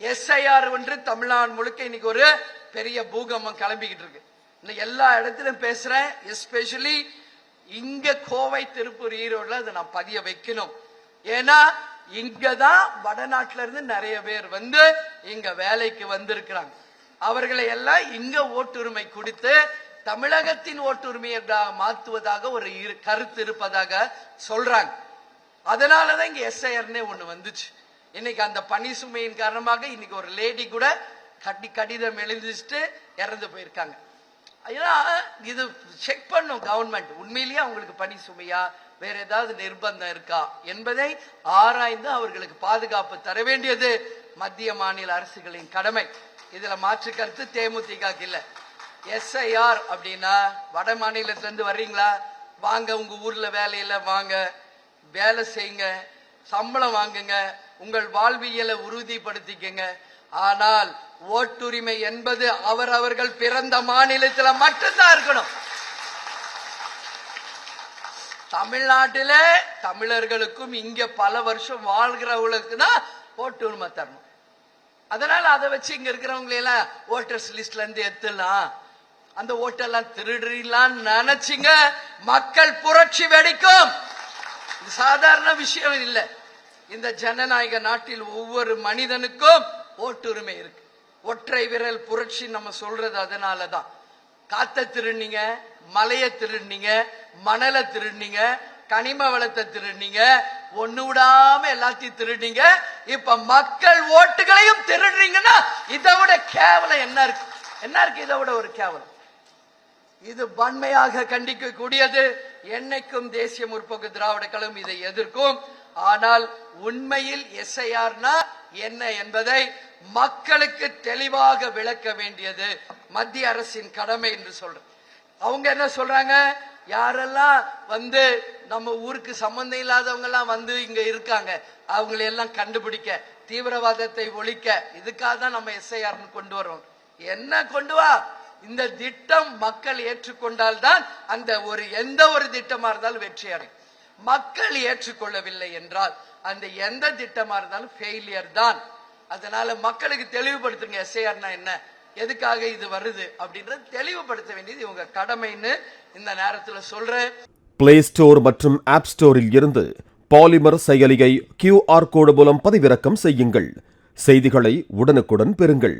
SIR ஒன்று தமிழ்நாடு முழுக்க இன்னைக்கு ஒரு பெரிய பூகம்பம் கிளம்பிக்கிட்டு இருக்கு. இன்னைக்கு எல்லா இடத்திலும் பேசுறேன் எஸ்பெஷலி இங்க கோவை திருப்பூர் ஈரோடுல அதை நான் பதிய வைக்கணும். ஏன்னா இங்கதான் வடநாட்டுல இருந்து நிறைய பேர் வந்து இங்க வேலைக்கு வந்திருக்கிறாங்க. அவர்களை எல்லாம் இங்க ஓட்டுரிமை கொடுத்து தமிழகத்தின் ஓட்டுரிமையை மாத்துவதாக ஒரு இரு- கருத்து இருப்பதாக சொல்றாங்க. அதனாலதான் இங்க எஸ்ஐஆர்னே ஒண்ணு வந்துச்சு. இன்னைக்கு அந்த பணி சுமையின் காரணமாக இன்னைக்கு ஒரு லேடி கூட கடி கடிதம் எழுதிச்சுட்டு இறந்து போயிருக்காங்க. ஏன்னா இது செக் பண்ணும் கவர்மெண்ட் உண்மையிலேயே அவங்களுக்கு பணி சுமையா? வேற ஏதாவது நிர்பந்தம் இருக்கா? என்பதை ஆராய்ந்து அவர்களுக்கு பாதுகாப்பு தர வேண்டியது மத்திய மாநில அரசுகளின் கடமை. இதுல மாற்று கருத்து தேமுதிக இல்ல. எஸ்ஐஆர் அப்படின்னா வட மாநிலத்திலிருந்து வர்றீங்களா? வாங்க உங்க ஊர்ல வேலையில வாங்க. வேலை செய்யுங்க. சம்பளம் வாங்குங்க. உங்கள் வாழ்வியலை உறுதிப்படுத்திக்கங்க. ஆனால் ஓட்டுரிமை என்பது அவரவர்கள் பிறந்த மாநிலத்தில் மட்டும்தான் இருக்கணும். தமிழ்நாட்டில தமிழர்களுக்கும் இங்க பல வருஷம் வாழ்கிறவங்களுக்கு தான் ஓட்டுரிமை தரணும். அதனால அதை வச்சு இங்க இருக்கிறவங்களை எல்லாம் ஓட்டர்ஸ் லிஸ்ட்ல இருந்து எடுத்துடலாம். அந்த ஓட்டெல்லாம் திருடிலாம் நினைச்சிங்க. மக்கள் புரட்சி வெடிக்கும். சாதாரண விஷயம் இல்லை. இந்த ஜனநாயக நாட்டில் ஒவ்வொரு மனிதனுக்கும் ஓட்டுரிமை இருக்கு. ஒற்றை விரல் புரட்சி நம்ம சொல்றது அதனாலதான். காத்த திருநீங்க மலைய திருநீங்க மணலை திருநீங்க கனிம வளத்தை திருநீங்க ஒண்ணு விடாம எல்லாத்தையும் திருநீங்க இப்ப மக்கள் ஓட்டுகளையும் திருடுறீங்கன்னா இதை விட கேவலம் என்ன இருக்கு? என்ன இருக்கு இதை விட ஒரு கேவலம்? இது வன்மையாக கண்டிக்கக்கூடியது. என்னைக்கும் தேசிய முற்போக்கு திராவிட கழகம் இதை எதிர்க்கும். ஆனால் உண்மையில் எஸ்ஐஆர்னா என்ன என்பதை மக்களுக்கு தெளிவாக விளக்க வேண்டியது மத்திய அரசின் கடமை என்று சொல்றேன் அவங்க என்ன சொல்றாங்க? யாரெல்லாம் வந்து நம்ம ஊருக்கு சம்பந்தம் இல்லாதவங்க எல்லாம் வந்து இங்க இருக்காங்க அவங்களை எல்லாம் கண்டுபிடிக்க தீவிரவாதத்தை ஒழிக்க இதுக்காக தான் நம்ம எஸ்ஐஆர் கொண்டு வரோம் என்ன கொண்டு வா? இந்த திட்டம் மக்கள் ஏற்றுக்கொண்டால் தான் அந்த ஒரு எந்த ஒரு திட்டமா இருந்தாலும் வெற்றி அடையும் மக்கள் ஏற்றுக்கொள்ளவில்லை என்றால் அந்த எந்த திட்டமா இருந்தாலும் ஃபெயிலியர் தான். அதனால மக்களுக்கு தெளிவுபடுத்துங்க எஸ்ஐஆர்னா என்ன? எதுக்காக இது வருது? அப்படின்றது தெளிவுபடுத்த வேண்டியது இவங்க கடமைன்னு இந்த நேரத்தில் சொல்றேன். பிளே ஸ்டோர் மற்றும் ஆப் ஸ்டோரில் இருந்து பாலிமர் செயலியை கியூஆர் கோடு மூலம் பதிவிறக்கம் செய்யுங்கள். செய்திகளை உடனுக்குடன் பெறுங்கள்.